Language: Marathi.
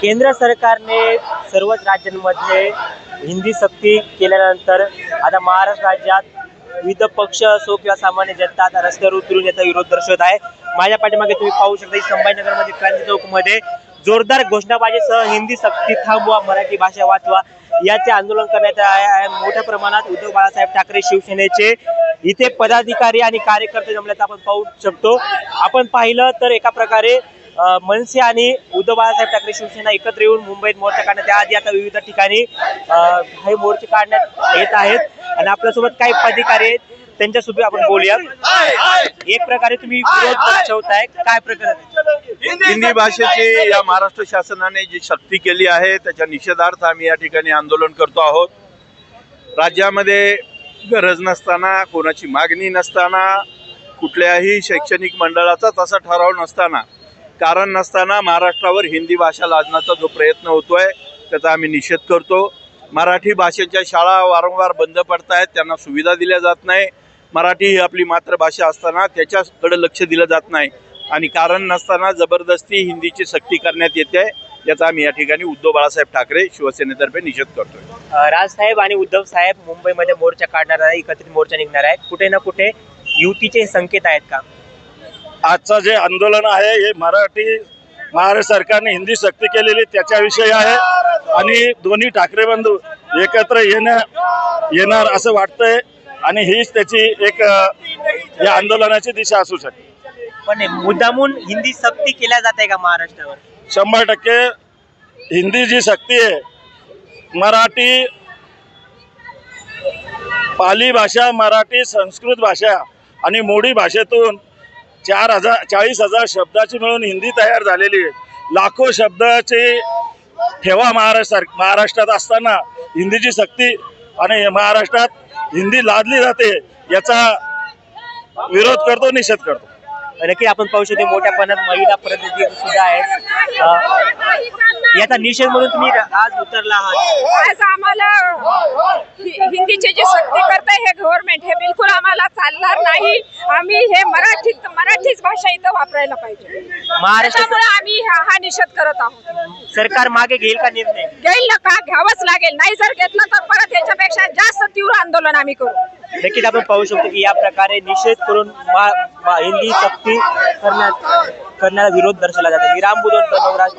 केंद्र सरकारने सर्वच राज्यांमध्ये हिंदी सक्ती केल्यानंतर आता महाराष्ट्र राज्यात विविध पक्ष असो किंवा सामान्य जनता आता रस्त्यावर उतरून याचा विरोध दर्शवत आहे. माझ्या पाठीमागे तुम्ही पाहू शकता की संभाजीनगरमध्ये क्रांती चौकमध्ये जोरदार घोषणाबाजीसह हिंदी सक्ती थांबवा मराठी भाषा वाचवा याचे आंदोलन करण्यात आहे. मोठ्या प्रमाणात उद्धव बाळासाहेब ठाकरे शिवसेनेचे इथे पदाधिकारी आणि कार्यकर्ते जमल्याचं आपण पाहू शकतो. आपण पाहिलं तर एका प्रकारे मनसे आणि उद्धव बाळासाहेब ठाकरे शिवसेना एकत्र येऊन मुंबईत मोर्चा काढण्यात त्याआधी आता विविध ठिकाणी हे मोर्चे काढण्यात येत आहेत. आणि आपल्यासोबत काही पदाधिकारी आहेत. त्यांच्यासोबत आपण बोलूया एक प्रकारे तुम्ही विरोध दर्शवताय. काय प्रकार हिंदी भाषेची या महाराष्ट्र शासनाने जी सक्ती केली आहे त्याच्या निषेधार्थ आम्ही या ठिकाणी आंदोलन करतो आहोत. राज्यामध्ये गरज नसताना कोणाची मागणी नसताना कुठल्याही शैक्षणिक मंडळाचा तसा ठराव नसताना कारण नसताना महाराष्ट्रावर हिंदी भाषा लादण्याचा जो प्रयत्न होतोय त्याचा आम्ही निषेध करतो. मराठी भाषेच्या शाळा वारंवार बंद पडत आहेत त्यांना सुविधा दिल्या जात नाही. मराठी ही आपली मातृभाषा असताना त्याच्याकडे लक्ष दिलं जात नाही. आणि कारण नसताना जबरदस्ती हिंदीची सक्ती करण्यात येते याचा आम्ही या ठिकाणी उद्धव बाळासाहेब ठाकरे शिवसेनेतर्फे निषेध करतोय. राजसाहेब आणि उद्धव साहेब मुंबईमध्ये मोर्चा काढणार आहे एकत्रित मोर्चा निघणार आहे कुठे ना कुठे युतीचे संकेत आहेत का? आजचं जे आंदोलन आहे हे मराठी महाराष्ट्र सरकारने हिंदी सक्ती केलेली त्याच्याविषयी आहे. आणि दोन्ही ठाकरे बंधू एकत्र येणं येणार असं वाटतंय. आणि हीच त्याची एक या आंदोलनाची दिशा असू शकते. पण मुद्दामून हिंदी सक्ती केल्या जाते का महाराष्ट्रावर? शंभर टक्के हिंदी जी सक्ती आहे मराठी पाली भाषा मराठी संस्कृत भाषा आणि मोडी भाषेतून चार हजार चाळीस हजार शब्दाची मिळून हिंदी तयार झालेली आहे. लाखो शब्दाची ठेवा महाराष्ट्र महाराष्ट्रात असताना हिंदीची सक्ती आणि महाराष्ट्रात हिंदी लादली जाते याचा विरोध करतो निषेध करतो. नक्की आपण पाहू शकतो मोठ्या प्रमाणात महिला प्रतिनिधी सुद्धा आहेत. याचा निषेध म्हणून तुम्ही आज उतरला आहात. आज आम्हाला हि- हिंदीची जी सक्ती करताय हे गव्हर्नमेंट हे बिलकुल आम्हाला चालणार नाही. आम्ही हे मराठी मराठीच भाषा इथं वापरायला पाहिजे. महाराष्ट्र त्यामुळे आम्ही हा हा निषेध करत आहोत. सरकार मागे घेईल का निर्णय? घेईल ना का? घ्यावंच लागेल. नाही जर घेतलं तर परत याच्यापेक्षा जास्त तीव्र आंदोलन आम्ही करू. नक्कीच आपण पाहू शकतो की या प्रकारे निषेध करून मा- मा- हिंदी सक्ती करण्यात करण्याला विरोध दर्शवला जातो. विराम नवराज